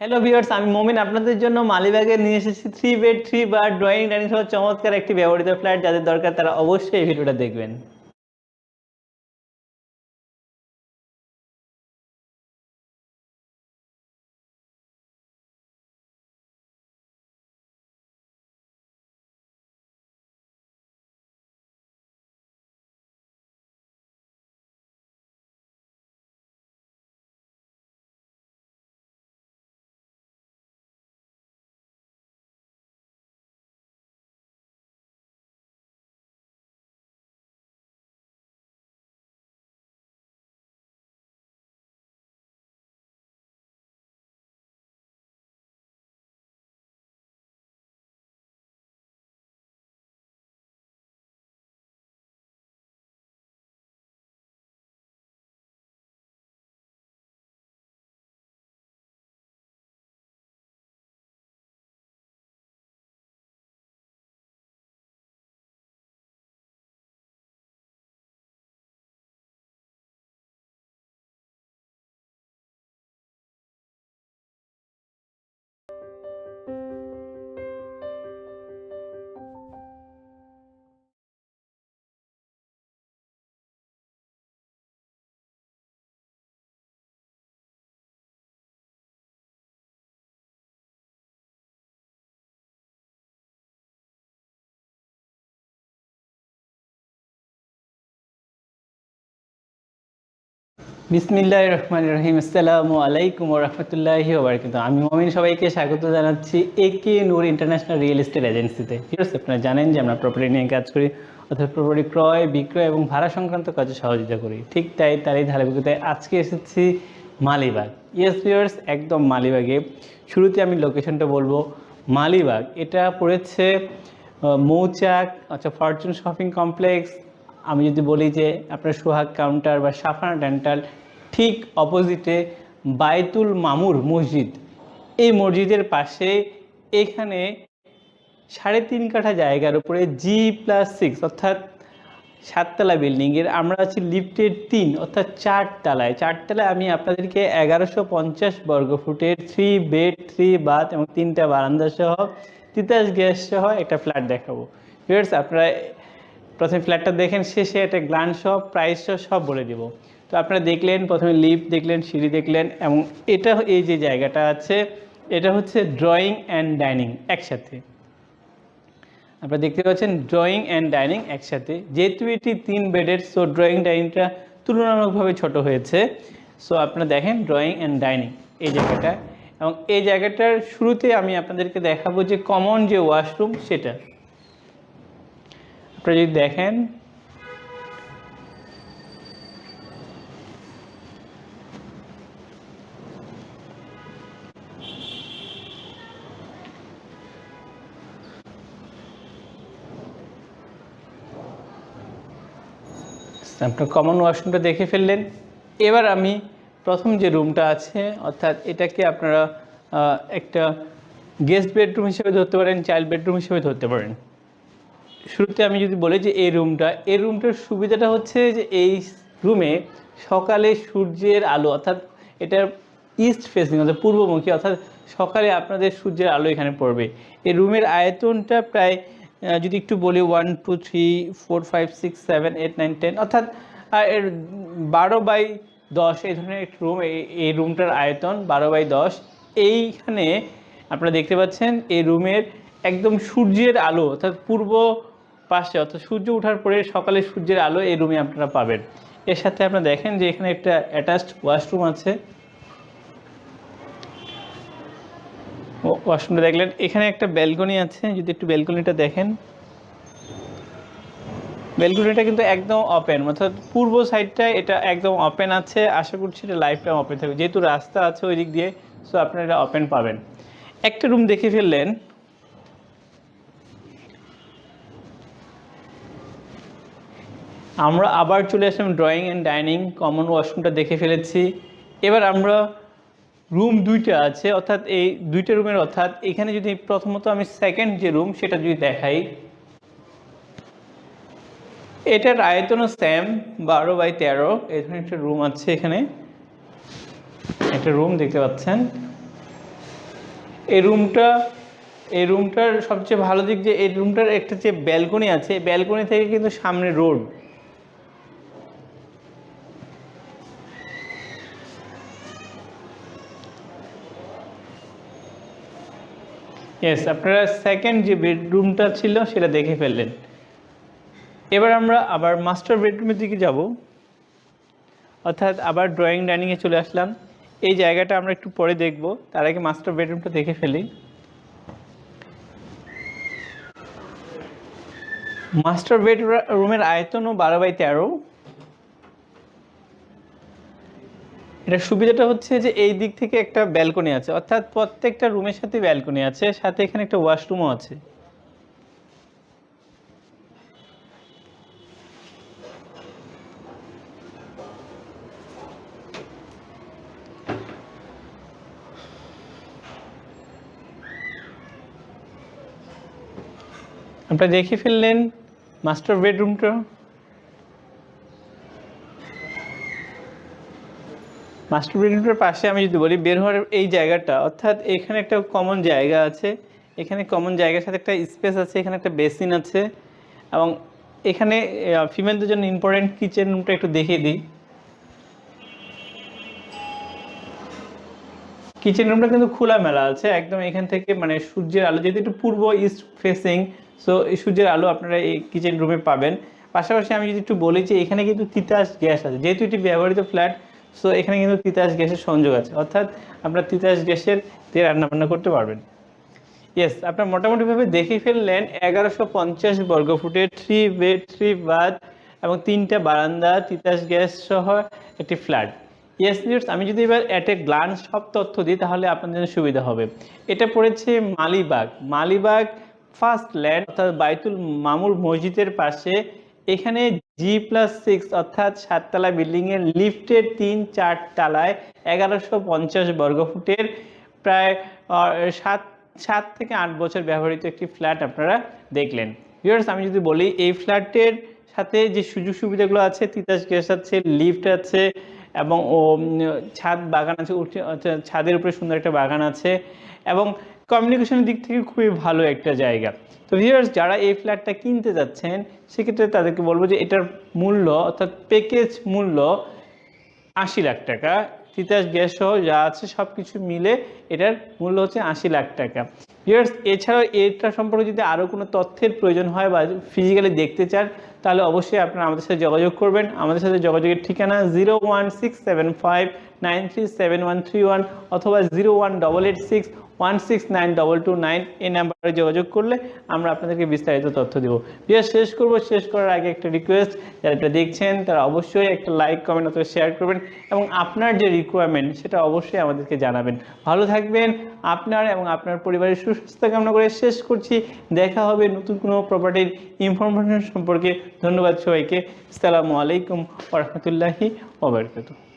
Hello viewers আমি মমিন, আপনাদের জন্য মালিবাগে নিয়ে এসেছি three bed three bath drawing dining সহ চমৎকার একটি ব্যবহৃত ফ্ল্যাট যাদের দরকার তারা অবশ্যই এই ভিডিওটা দেখবেন। বিসমিল্লাহ রহমান রহিম। আসসালামু আলাইকুম রহমতুল্লাহি ওবরাকাত আমি মমিন, সবাইকে স্বাগত জানাচ্ছি A K Noor international real estate এজেন্সিতে। ঠিক আছে আপনারা জানেন যে আমরা প্রপার্টি নিয়ে কাজ করি, অর্থাৎ প্রপার্টি ক্রয়, বিক্রয় এবং ভাড়া সংক্রান্ত কাজে সহযোগিতা করি। ঠিক তাই, তারই ধারাবাহিকতায় আজকে এসেছি মালিবাগ। ইয়েস ভিউয়ার্স একদম মালিবাগে। শুরুতে আমি লোকেশনটা বলব। মালিবাগ, এটা পড়েছে মৌচাক আচ্ছা ফরচুন শপিং কমপ্লেক্স আমি যদি বলি যে আপনার সোহাগ কাউন্টার বা সাফানা ডেন্টাল ঠিক অপোজিটে বায়তুল মামুর মসজিদ। এই মসজিদের পাশে এখানে সাড়ে তিন কাঠা জায়গার উপরে জি প্লাস সিক্স অর্থাৎ সাততলা বিল্ডিংয়ের আমরা আছি লিফটের তিন, অর্থাৎ চার তলায় চার তলায় আমি আপনাদেরকে এগারোশো পঞ্চাশ বর্গ ফুটের থ্রি বেড থ্রি বাথ এবং তিনটা বারান্দা সহ, তিতাস গ্যাস সহ একটা ফ্ল্যাট দেখাবো। ভিউয়ার্স আপনারা প্রথমে ফ্ল্যাটটা দেখেন, শেষে একটা গ্লান সহ প্রাইস সহ, সব বলে দিব। তো আপনারা দেখলেন, প্রথমে লিফট দেখলেন, সিঁড়ি দেখলেন এবং এটা এই যে জায়গাটা আছে, এটা হচ্ছে ড্রয়িং অ্যান্ড ডাইনিং একসাথে। আপনারা দেখতে পাচ্ছেন ড্রয়িং অ্যান্ড ডাইনিং একসাথে। যেহেতু এটি তিন বেডের সো ড্রয়িং ডাইনিংটা তুলনামূলকভাবে ছোট হয়েছে। সো আপনারা দেখেন ড্রয়িং অ্যান্ড ডাইনিং এই জায়গাটা। এবং এই জায়গাটার শুরুতে আমি আপনাদেরকে দেখাবো যে কমন যে ওয়াশরুম সেটা। আপনারা যদি দেখেন আপনার কমন ওয়াশরুমটা দেখে ফেললেন। এবার আমি প্রথম যে রুমটা আছে, অর্থাৎ এটাকে আপনারা একটা গেস্ট বেডরুম হিসেবে ধরতে পারেন চাইল্ড বেডরুম হিসেবে ধরতে পারেন। শুরুতে আমি যদি বলি যে এই রুমটা এই রুমটার সুবিধাটা হচ্ছে যে এই রুমে সকালে সূর্যের আলো, অর্থাৎ এটা ইস্ট ফেসিং অর্থাৎ পূর্বমুখী, অর্থাৎ সকালে আপনাদের সূর্যের আলো এখানে পড়বে। এই রুমের আয়তনটা প্রায় যদি একটু বলি one two three four five six seven eight nine ten অর্থাৎ এর বারো বাই দশ এই ধরনের একটি রুম এই রুমটার আয়তন বারো বাই দশ। এইখানে আপনারা দেখতে পাচ্ছেন, এই রুমের একদম সূর্যের আলো, অর্থাৎ পূর্ব পাশে, অর্থাৎ সূর্য ওঠার পরে সকালে সূর্যের আলো এই রুমে আপনারা পাবেন। এর সাথে আপনারা দেখেন যে এখানে একটা অ্যাটাচড ওয়াশরুম আছে। ওয়াশরুমটা দেখলেন। এখানে একটা ব্যালকনি আছে, যদি একটু ব্যালকনিটা দেখেন। ব্যালকনিটা কিন্তু একদম ওপেন অর্থাৎ পূর্ব সাইডটা এটা একদম ওপেন আছে। আশা করছি এটা লাইফ টাইম ওপেন থাকবে। যেহেতু রাস্তা আছে ওই দিক দিয়ে সো আপনারা এটা ওপেন পাবেন। একটা রুম দেখে ফেললেন। আমরা আবার চলে আসলাম ড্রয়িং অ্যান্ড ডাইনিং কমন ওয়াশরুমটা দেখে ফেলেছি। এবার আমরা রুম দুইটা আছে, অর্থাৎ এই দুইটা রুমের অর্থাৎ এখানে যদি প্রথমত আমি সেকেন্ড যে রুম সেটা যদি দেখাই, এটার আয়তনও স্যাম বারো বাই তেরো এই ধরনের একটা রুম আছে এখানে। একটা রুম দেখতে পাচ্ছেন। এই রুমটা এই রুমটার সবচেয়ে ভালো দিক যে এই রুমটার একটা যে ব্যালকনি আছে ব্যালকনি থেকে কিন্তু সামনে রোড ইয়েস আপনারা সেকেন্ড যে বেডরুমটা ছিল সেটা দেখে ফেললেন। এবার আমরা আবার মাস্টার বেডরুমের দিকে যাব। অর্থাৎ আবার ড্রয়িং ডাইনিংয়ে চলে আসলাম। এই জায়গাটা আমরা একটু পরে দেখব। তার আগে মাস্টার বেডরুমটা দেখে ফেলি। মাস্টার বেডরুমের আয়তনও বারো বাই তেরো। এটা সুবিধাটা হচ্ছে যে এই দিক থেকে একটা ব্যালকনি আছে। অর্থাৎ প্রত্যেকটা রুমের সাথে ব্যালকনি আছে, সাথে এখানে একটা ওয়াশরুমও আছে। আপনারা দেখে ফেললেন মাস্টার বেডরুমটা মাস্টার বেডরুমটার পাশে আমি যদি বলি, বের হওয়ার এই জায়গাটা, অর্থাৎ এখানে একটা কমন জায়গা আছে, এখানে কমন জায়গার সাথে একটা স্পেস আছে, এখানে একটা বেসিন আছে, এবং এখানে ফিমেলদের জন্য ইম্পর্টেন্ট কিচেন রুমটা একটু দেখিয়ে দিই। কিচেন রুমটা কিন্তু খোলা মেলা আছে, একদম এখান থেকে মানে সূর্যের আলো, যেহেতু একটু পূর্ব ইস্ট ফেসিং সো এই সূর্যের আলো আপনারা এই কিচেন রুমে পাবেন। পাশাপাশি আমি যদি একটু বলি যে, এখানে কিন্তু তিতাস গ্যাস আছে, যেহেতু এটি ব্যবহৃত ফ্ল্যাট সো এখানে কিন্তু তিতাস গ্যাসের সংযোগ আছে। অর্থাৎ আপনার তিতাস গ্যাসের দিয়ে রান্নাবান্না করতে পারবেন। ইয়েস আপনার মোটামুটিভাবে দেখে ফেললেন এগারোশো পঞ্চাশ বর্গফুটের থ্রি বেড থ্রি বাথ এবং তিনটা বারান্দা তিতাস গ্যাস সহ একটি ফ্ল্যাট ইয়েস নিউজ আমি যদি এবার অ্যাট এ গ্লান্স সব তথ্য দিই, তাহলে আপনার জন্য সুবিধা হবে। এটা পড়েছে মালিবাগ। মালিবাগ ফার্স্ট ল্যান্ড অর্থাৎ বাইতুল মামুর মসজিদের পাশে এখানে জি প্লাস সিক্স অর্থাৎ সাততলা বিল্ডিংয়ের লিফটের তিন চার তালায় এগারোশো পঞ্চাশ বর্গফুটের প্রায় সাত সাত থেকে আট বছর ব্যবহৃত একটি ফ্ল্যাট আপনারা দেখলেন। ভিউয়ার্স আমি যদি বলি, এই ফ্ল্যাটের সাথে যে সুযোগ সুবিধাগুলো আছে, তিতাস গ্যাস আছে লিফট আছে, এবং ও ছাদ বাগান আছে ছাদের উপরে সুন্দর একটা বাগান আছে, এবং কমিউনিকেশনের দিক থেকে খুবই ভালো একটা জায়গা। তো ভিউয়ার্স যারা এই ফ্ল্যাটটা কিনতে যাচ্ছেন, সেক্ষেত্রে তাদেরকে বলব যে এটার মূল্য, অর্থাৎ প্যাকেজ মূল্য আশি লাখ টাকা। তিতাস গ্যাস সহ যা আছে সব কিছু মিলে এটার মূল্য হচ্ছে আশি লাখ টাকা। ভিউয়ার্স এছাড়াও এটা সম্পর্কে যদি আরও কোনো তথ্যের প্রয়োজন হয় বা ফিজিক্যালি দেখতে চান, তাহলে অবশ্যই আপনারা আমাদের সাথে যোগাযোগ করবেন। আমাদের সাথে যোগাযোগের ঠিকানা zero one six seven five nine three seven one three one অথবা zero one double eight six one six nine double two nine এই নাম্বারে যোগাযোগ করলে আমরা আপনাদেরকে বিস্তারিত তথ্য দেবো। ভিডিও শেষ করব, শেষ করার আগে একটা রিকোয়েস্ট যারা এটা দেখছেন, তারা অবশ্যই একটা লাইক কমেন্ট অথবা শেয়ার করবেন এবং আপনার যে রিকোয়ারমেন্ট সেটা অবশ্যই আমাদেরকে জানাবেন। ভালো থাকবেন, আপনার এবং আপনার পরিবারের সুস্বাস্থ্য কামনা করে শেষ করছি। দেখা হবে নতুন কোনো প্রপার্টির ইনফরমেশন সম্পর্কে। ধন্যবাদ সবাইকে। আসসালামু আলাইকুম ওরহমতুল্লাহি ওবরকাতুহ